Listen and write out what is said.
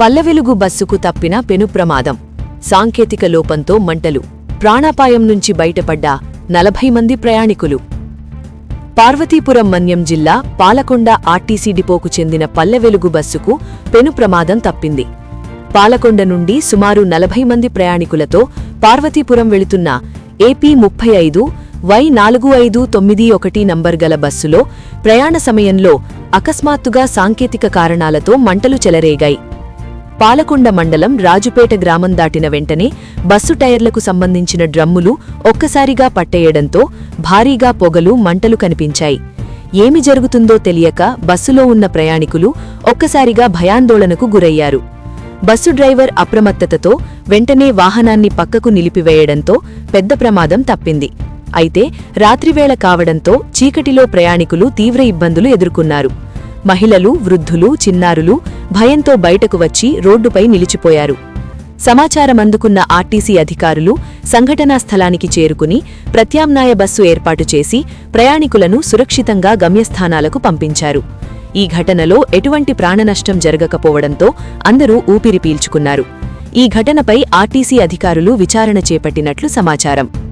పల్లవెలుగు బస్సుకు తప్పిన పెను ప్రమాదం. సాంకేతిక లోపంతో మంటలు. ప్రాణాపాయం నుంచి బయటపడ్డ నలభై మంది ప్రయాణికులు. పార్వతీపురం మన్యం జిల్లా పాలకొండ ఆర్టీసీ డిపోకు చెందిన పల్లెవెలుగు బస్సుకు పెను ప్రమాదం తప్పింది. పాలకొండ నుండి సుమారు నలభై మంది ప్రయాణికులతో పార్వతీపురం వెళుతున్న ఏపీ ముప్పై ఐదు వై నాలుగు ఐదు తొమ్మిది ఒకటి నంబర్ గల బస్సులో ప్రయాణ సమయంలో అకస్మాత్తుగా సాంకేతిక కారణాలతో మంటలు చెలరేగాయి. పాలకొండ మండలం రాజుపేట గ్రామం దాటిన వెంటనే బస్సు టైర్లకు సంబంధించిన డ్రమ్ములు ఒక్కసారిగా పట్టేయడంతో భారీగా పొగలు మంటలు కనిపించాయి. ఏమి జరుగుతుందో తెలియక బస్సులో ఉన్న ప్రయాణికులు ఒక్కసారిగా భయాందోళనకు గురయ్యారు. బస్సు డ్రైవర్ అప్రమత్తతతో వెంటనే వాహనాన్ని పక్కకు నిలిపివేయడంతో పెద్ద ప్రమాదం తప్పింది. అయితే రాత్రివేళ కావడంతో చీకటిలో ప్రయాణికులు తీవ్ర ఇబ్బందులు ఎదుర్కొన్నారు. మహిళలు వృద్ధులు చిన్నారులు భయంతో బయటకు వచ్చి రోడ్డుపై నిలిచిపోయారు. సమాచారం అందుకున్న ఆర్టీసీ అధికారులు సంఘటనా స్థలానికి చేరుకుని ప్రత్యామ్నాయ బస్సు ఏర్పాటు చేసి ప్రయాణికులను సురక్షితంగా గమ్యస్థానాలకు పంపించారు. ఈ ఘటనలో ఎటువంటి ప్రాణనష్టం జరగకపోవడంతో అందరూ ఊపిరి పీల్చుకున్నారు. ఈ ఘటనపై ఆర్టీసీ అధికారులు విచారణ చేపట్టినట్లు సమాచారం.